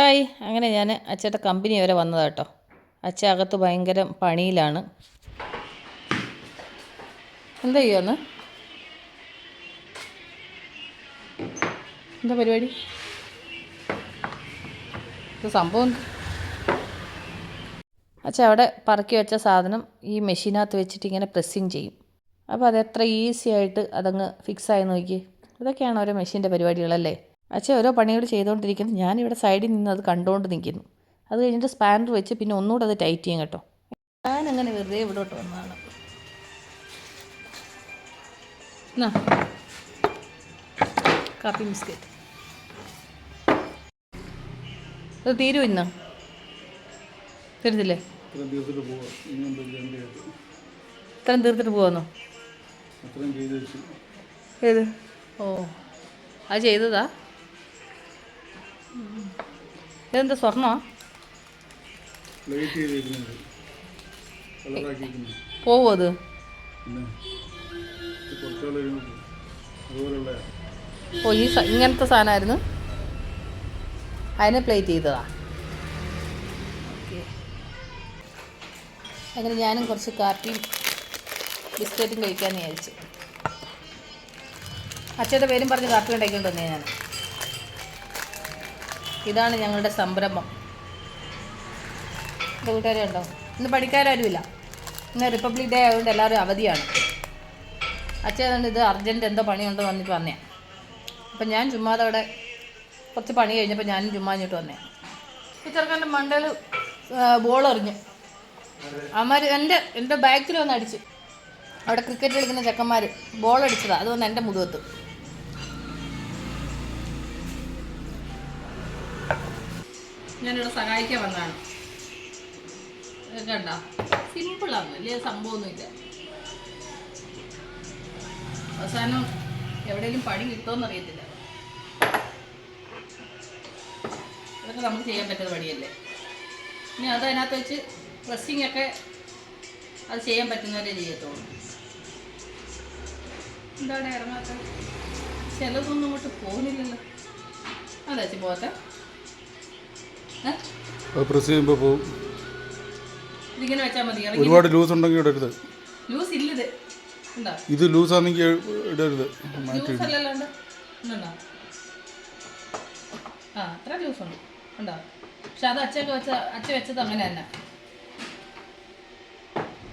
Hi. അങ്ങനെ ഞാൻ അച്ഛന്റെ കമ്പനി വരെ വന്നതാ കേട്ടോ. അച്ഛ അകത്ത് ഭയങ്കര പണിയിലാണ്. എന്താ ചെയ്യുമെന്ന് എന്താ പരിപാടി? ഇത് സംഭവം? അച്ഛ അവിടെ പറക്കി വെച്ച സാധനം ഈ മെഷീനകത്ത് വെച്ചിട്ട് ഇങ്ങനെ പ്രസ്സിങ് ചെയ്യും. അപ്പോൾ അത് എത്ര ഈസി ആയിട്ട് അതങ്ങ് ഫിക്സ് ആയി നോക്കി ഇതൊക്കെയാണ് ഓരോ മെഷീന്റെ പരിപാടികളല്ലേ? അച്ഛൻ ഓരോ പണികൾ ചെയ്തുകൊണ്ടിരിക്കുന്നു. ഞാനിവിടെ സൈഡിൽ നിന്ന് അത് കണ്ടുകൊണ്ട് നിൽക്കുന്നു. അത് കഴിഞ്ഞിട്ട് സ്പാനർ വെച്ച് പിന്നെ ഒന്നുകൂടെ അത് ടൈറ്റ് ചെയ്യും കേട്ടോ. ഞാനങ്ങനെ വെറുതെ ഇവിടോട്ട് വന്നതാണ്. എന്നാ കാപ്പി ബിസ്ക്കറ്റ്. അത് തീരും ഇന്ന്. തരുന്നില്ലേ ഇത്രയും തീർത്തിട്ട് പോവാന്നോ? ഏത്? ഓ. അത് ചെയ്തതാ. ഇതെന്താ ചെയ്തിരിക്കുന്നത്. പോവോ അത്? ഓ ഈ ഇങ്ങനത്തെ സാധനമായിരുന്നു? അതിനെ പ്ലേറ്റ് ചെയ്തതാ? അങ്ങനെ ഞാനും കുറച്ച് കാപ്പിയും ബിസ്ക്കറ്റും കഴിക്കാമെന്ന് വിചാരിച്ചു. അച്ഛന്റെ പേരും പറഞ്ഞ് കാപ്പി ഉണ്ടാക്കിക്കൊണ്ട് വന്നേ ഞാൻ ഇതാണ് ഞങ്ങളുടെ സംരംഭം. കൂട്ടുകാരെ ഉണ്ടോ ഇന്ന് പഠിക്കാരാരുമില്ല ഇന്ന് റിപ്പബ്ലിക് ഡേ ആയതുകൊണ്ട് എല്ലാവരും അവധിയാണ്. അച്ഛൻ ഇത് അർജന്റ് എന്തോ പണിയുണ്ടോ വന്നിട്ട് വന്നേ അപ്പം ഞാൻ ചുമ്മാതെ അവിടെ കുറച്ച് പണി കഴിഞ്ഞപ്പോൾ ഞാനും ചുമ്മാ ഇങ്ങോട്ട് വന്നേ ഈ മണ്ടയിൽ ബോൾ എറിഞ്ഞു. അവന്മാർ എന്റെ എന്റെ ബാക്കിൽ വന്ന് അടിച്ച് അവിടെ ക്രിക്കറ്റ് കളിക്കുന്ന ചെക്കന്മാർ ബോൾ അടിച്ചതാണ് അത് വന്ന് എന്റെ മുതുകത്ത്. ഞാനിവിടെ സഹായിക്കാൻ വന്നതാണ്. കണ്ട? സിമ്പിളാണ് വലിയ സംഭവമൊന്നുമില്ല. അവസാനം എവിടെയെങ്കിലും പണി കിട്ടുമെന്ന് അറിയത്തില്ല. ഇതൊക്കെ നമുക്ക് ചെയ്യാൻ പറ്റുന്ന പണിയല്ലേ? ഇനി അത് അതിനകത്ത് വെച്ച് ഡ്രസ്സിങ് ഒക്കെ അത് ചെയ്യാൻ പറ്റുന്നവരെ ചെയ്യത്തുള്ളൂ. എന്താണ് ഇറങ്ങാത്ത ചിലതൊന്നും അങ്ങോട്ട് പോകുന്നില്ലല്ലോ. അതെ ചേച്ചി പോകത്തെ പ്രസ് ചെയ്യുമ്പോൾ പോവും ഇതിങ്ങനെ വെച്ചാൽ മതി ഒരുപാട് ലൂസ് ഉണ്ടെങ്കിൽ ഇടരുത്. ലൂസ് ഇല്ലിത്. ഇത് ഇത് ലൂസാണെങ്കിൽ ഇടരുത്. മാറ്റി ലൂസ് അല്ലല്ലാണ്ട് ഉണ്ടോ. ആ അത്ര ലൂസ് ഉണ്ട് ഉണ്ടോ? പക്ഷെ അത് അച്ഛക്ക് വെച്ച അച്ഛ വെച്ചത് അങ്ങനെ തന്നെ.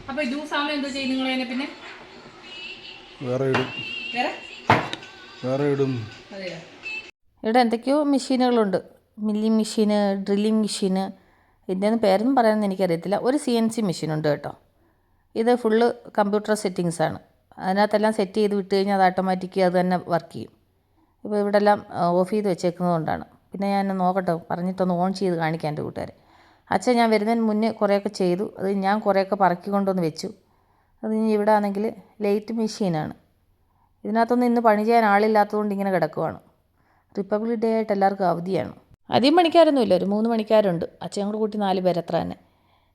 അപ്പൊ ഈ ലൂസ് ആവുമ്പോൾ എന്തോ ചെയ്യും നിങ്ങൾ അതിനെ പിന്നെ? വേറെ ഇടും. വേറെ? വേറെ ഇടും. അതെയോ? ഇവിടെ എന്തൊക്കെയോ മെഷീനുകളുണ്ട് മില്ലിംഗ് മെഷീന് ഡ്രില്ലിംഗ് മെഷീന് ഇതിന്റെ പേരൊന്നും പറയാനൊന്നും എനിക്കറിയത്തില്ല. ഒരു സി എൻ സി മെഷീനുണ്ട് കേട്ടോ. ഇത് ഫുള്ള് കമ്പ്യൂട്ടർ സെറ്റിങ്സ് ആണ്. അതിനകത്തെല്ലാം സെറ്റ് ചെയ്ത് വിട്ട് കഴിഞ്ഞാൽ അത് ഓട്ടോമാറ്റിക് അത് തന്നെ വർക്ക് ചെയ്യും. ഇപ്പോൾ ഇവിടെ എല്ലാം ഓഫ് ചെയ്ത് വെച്ചേക്കുന്നത് കൊണ്ടാണ്. പിന്നെ ഞാൻ നോക്കട്ടെ പറഞ്ഞിട്ടൊന്ന് ഓൺ ചെയ്ത് കാണിക്കാം എന്റെ കൂട്ടുകാരെ. അച്ഛൻ ഞാൻ വരുന്നതിന് മുന്നേ കുറേയൊക്കെ ചെയ്തു. അത് ഞാൻ കുറേയൊക്കെ പറക്കി കൊണ്ടുവന്ന് വെച്ചു. അത് ഇനി ഇവിടെ ആണെങ്കിൽ ലൈറ്റ് മെഷീനാണ്. ഇതിനകത്തൊന്നും ഇന്ന് പണി ചെയ്യാൻ ആളില്ലാത്തതുകൊണ്ട് ഇങ്ങനെ കിടക്കുവാണ്. റിപ്പബ്ലിക് ഡേ ആയിട്ട് എല്ലാവർക്കും അവധിയാണ്. അധികം പണിക്കാരൊന്നുമില്ല. ഒരു മൂന്ന് മണിക്കാരുണ്ട് അച്ഛൻ കൂടെ കൂട്ടി നാല് എത്ര തന്നെ.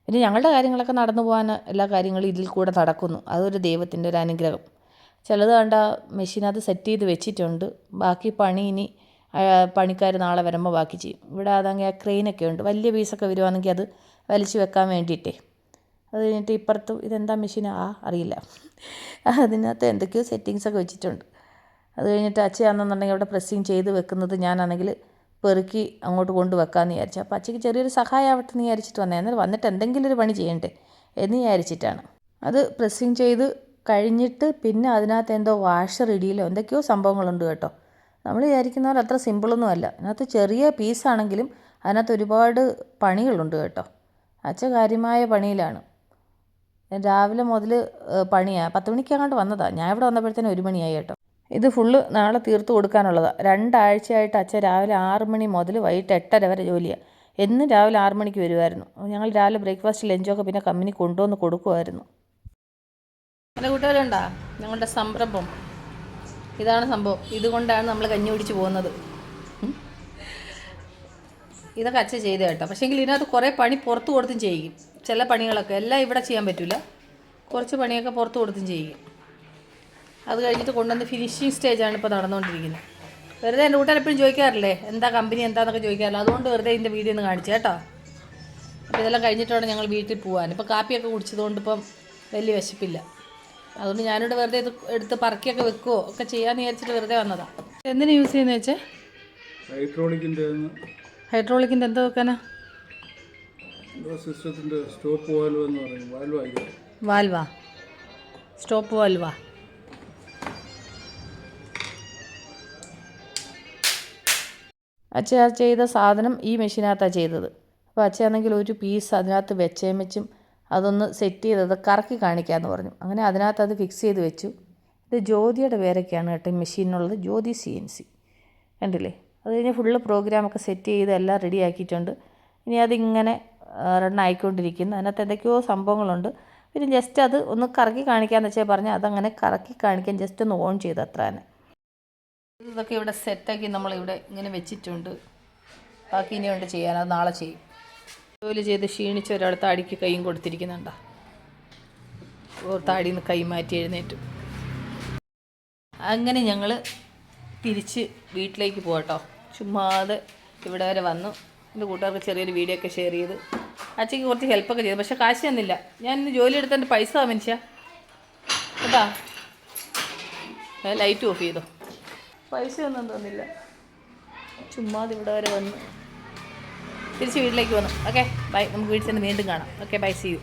പിന്നെ ഞങ്ങളുടെ കാര്യങ്ങളൊക്കെ നടന്നു പോകാൻ എല്ലാ കാര്യങ്ങളും ഇതിൽ കൂടെ നടക്കുന്നു. അതൊരു ദൈവത്തിന്റെ ഒരു അനുഗ്രഹം. ചിലത് കണ്ട മെഷീനകത്ത് സെറ്റ് ചെയ്ത് വെച്ചിട്ടുണ്ട്. ബാക്കി പണി ഇനി പണിക്കാർ നാളെ വരുമ്പോൾ ബാക്കി ചെയ്യും. ഇവിടെ അതങ്ങനെ ആ ക്രെയിനൊക്കെ ഉണ്ട്. വലിയ പീസൊക്കെ വരുവാണെങ്കിൽ അത് വലിച്ചു വെക്കാൻ വേണ്ടിയിട്ടേ. അത് കഴിഞ്ഞിട്ട് ഇപ്പുറത്ത് ഇതെന്താ മെഷീൻ ആ അറിയില്ല. അതിനകത്ത് എന്തൊക്കെയോ സെറ്റിങ്സൊക്കെ വെച്ചിട്ടുണ്ട്. അത് കഴിഞ്ഞിട്ട് അച്ഛയാണെന്നുണ്ടെങ്കിൽ അവിടെ പ്രസ്സിങ് ചെയ്ത് വെക്കുന്നത് ഞാനാണെങ്കിൽ പെറുക്കി അങ്ങോട്ട് കൊണ്ട് വെക്കാമെന്ന് വിചാരിച്ചു. അപ്പോൾ അച്ഛക്ക് ചെറിയൊരു സഹായമാവട്ടെ എന്ന് വിചാരിച്ചിട്ട് വന്നേ. എന്നാൽ വന്നിട്ട് എന്തെങ്കിലും ഒരു പണി ചെയ്യണ്ടേ എന്ന് വിചാരിച്ചിട്ടാണ്. അത് പ്രസ്സിങ് ചെയ്ത് കഴിഞ്ഞിട്ട് പിന്നെ അതിനകത്ത് എന്തോ വാഷർ ഇടിയിലോ എന്തൊക്കെയോ സംഭവങ്ങളുണ്ട് കേട്ടോ. നമ്മൾ വിചാരിക്കുന്ന പോലെ അത്ര സിമ്പിളൊന്നും അല്ല. അതിനകത്ത് ചെറിയ പീസാണെങ്കിലും അതിനകത്ത് ഒരുപാട് പണികളുണ്ട് കേട്ടോ. അച്ഛ കാര്യമായ പണിയിലാണ്. രാവിലെ മുതൽ പണിയാണ് പത്ത് മണിക്കങ്ങോട്ട് വന്നതാണ് ഞാൻ ഇവിടെ വന്നപ്പോഴത്തേനും ഒരു മണിയായി കേട്ടോ. ഇത് ഫുള്ള് നാളെ തീർത്ത് കൊടുക്കാനുള്ളതാണ് രണ്ടാഴ്ചയായിട്ട് അച്ഛൻ രാവിലെ ആറ് മണി മുതൽ വൈകിട്ട് എട്ടര വരെ ജോലിയാണ് എന്നും രാവിലെ ആറ് മണിക്ക് വരുമായിരുന്നു ഞങ്ങൾ രാവിലെ ബ്രേക്ക്ഫാസ്റ്റ് ലഞ്ചൊക്കെ പിന്നെ കമ്പനി കൊണ്ടുവന്ന് കൊടുക്കുമായിരുന്നു എന്റെ കൂട്ടുകാരുണ്ടാ? ഞങ്ങളുടെ സംരംഭം. ഇതാണ് സംഭവം. ഇതുകൊണ്ടാണ് നമ്മൾ കഞ്ഞി പിടിച്ച് പോകുന്നത്. ഇതൊക്കെ അച്ഛൻ ചെയ്ത കേട്ടോ. പക്ഷേങ്കിൽ ഇതിനകത്ത് കുറേ പണി പുറത്ത് കൊടുത്തും ചെയ്യും. ചില പണികളൊക്കെ എല്ലാം ഇവിടെ ചെയ്യാൻ പറ്റില്ല കുറച്ച് പണിയൊക്കെ പുറത്ത് കൊടുത്തും ചെയ്യും. അത് കഴിഞ്ഞിട്ട് കൊണ്ടുവന്ന് ഫിനിഷിങ് സ്റ്റേജാണ് ഇപ്പോൾ നടന്നുകൊണ്ടിരിക്കുന്നത്. വെറുതെ എന്റെ കൂട്ടുകാർ എപ്പോഴും ചോദിക്കാറില്ലേ എന്താ കമ്പനി എന്താന്നൊക്കെ ചോദിക്കാറില്ല? അതുകൊണ്ട് വെറുതെ ഇതിന്റെ വീഡിയോ ഒന്ന് കാണിച്ചു കേട്ടോ. അപ്പോൾ ഇതെല്ലാം കഴിഞ്ഞിട്ടാണ് ഞങ്ങൾ വീട്ടിൽ പോകാൻ ഇപ്പോൾ കാപ്പിയൊക്കെ കുടിച്ചതുകൊണ്ട് ഇപ്പം വലിയ വിശപ്പില്ല. അതുകൊണ്ട് ഞാനിവിടെ വെറുതെ ഇത് എടുത്ത് പറക്കിയൊക്കെ വെക്കുമോ ഒക്കെ ചെയ്യാമെന്ന് വിചാരിച്ചിട്ട് വെറുതെ വന്നതാണ് എന്തിനു യൂസ് ചെയ്യുന്നത് വെച്ചേ ഹൈഡ്രോളിക്കിന്റെ ഹൈഡ്രോളിക്കിന്റെ എന്താ വെക്കാനാ? സിസ്റ്റത്തിന്റെ സ്റ്റോപ്പ് വാൽവ് എന്ന് പറയും. വാൽവ് വാൽവാ. സ്റ്റോപ്പ് വാൽവാ. അച്ഛ ചെയ്ത സാധനം ഈ മെഷീനകത്താണ് ചെയ്തത്. അപ്പോൾ അച്ഛയാണെങ്കിൽ ഒരു പീസ് അതിനകത്ത് വെച്ചേം വെച്ചും അതൊന്ന് സെറ്റ് ചെയ്തത് കറക്കി കാണിക്കാമെന്ന് പറഞ്ഞു. അങ്ങനെ അതിനകത്ത് അത് ഫിക്സ് ചെയ്ത് വെച്ചു. ഇത് ജ്യോതിയുടെ പേരൊക്കെയാണ് കേട്ടോ മെഷീനുള്ളത് ജ്യോതി സി എൻ സി കണ്ടില്ലേ? അത് കഴിഞ്ഞ് ഫുള്ള് പ്രോഗ്രാമൊക്കെ സെറ്റ് ചെയ്ത് എല്ലാം റെഡി ആക്കിയിട്ടുണ്ട്. ഇനി അതിങ്ങനെ റൺ ആയിക്കൊണ്ടിരിക്കുന്നു. അതിനകത്ത് എന്തൊക്കെയോ സംഭവങ്ങളുണ്ട്. പിന്നെ ജസ്റ്റ് അത് ഒന്ന് കറക്കി കാണിക്കാമെന്ന് വെച്ചാൽ പറഞ്ഞാൽ അതങ്ങനെ കറക്കി കാണിക്കാൻ ജസ്റ്റ് ഒന്ന് ഓൺ ചെയ്ത് അത്ര തന്നെ ഇതൊക്കെ ഇവിടെ സെറ്റാക്കി നമ്മളിവിടെ ഇങ്ങനെ വെച്ചിട്ടുണ്ട്. ബാക്കി ഇനി കൊണ്ട് ചെയ്യാൻ അത് നാളെ ചെയ്യും. ജോലി ചെയ്ത് ക്ഷീണിച്ച ഒരാൾ താടിക്ക് കൈയും കൊടുത്തിരിക്കുന്നുണ്ടോ. താടിയിൽ നിന്ന് കൈ മാറ്റി എഴുന്നേറ്റു. അങ്ങനെ ഞങ്ങൾ തിരിച്ച് വീട്ടിലേക്ക് പോകട്ടോ ചുമ്മാതെ ഇവിടെ വരെ വന്നു. എന്റെ കൂട്ടുകാർക്ക് ചെറിയൊരു വീഡിയോ ഒക്കെ ഷെയർ ചെയ്ത്. അച്ഛയ്ക്ക് കുറച്ച് ഹെൽപ്പൊക്കെ ചെയ്തു. പക്ഷേ കാശ് തന്നില്ല. ഞാൻ ഇന്ന് ജോലി എടുത്തതിന്റെ പൈസ മനുഷ്യ കേട്ടാ? ലൈറ്റ് ഓഫ് ചെയ്തോ? പൈസ ഒന്നും തന്നില്ല. ചുമ്മാതെ ഇവിടെ വരെ വന്ന്. തിരിച്ച് വീട്ടിലേക്ക് വന്നു. ഓക്കെ ബൈ നമുക്ക് വീട്ടിൽ ചെന്ന് വീണ്ടും കാണാം. Okay bye C U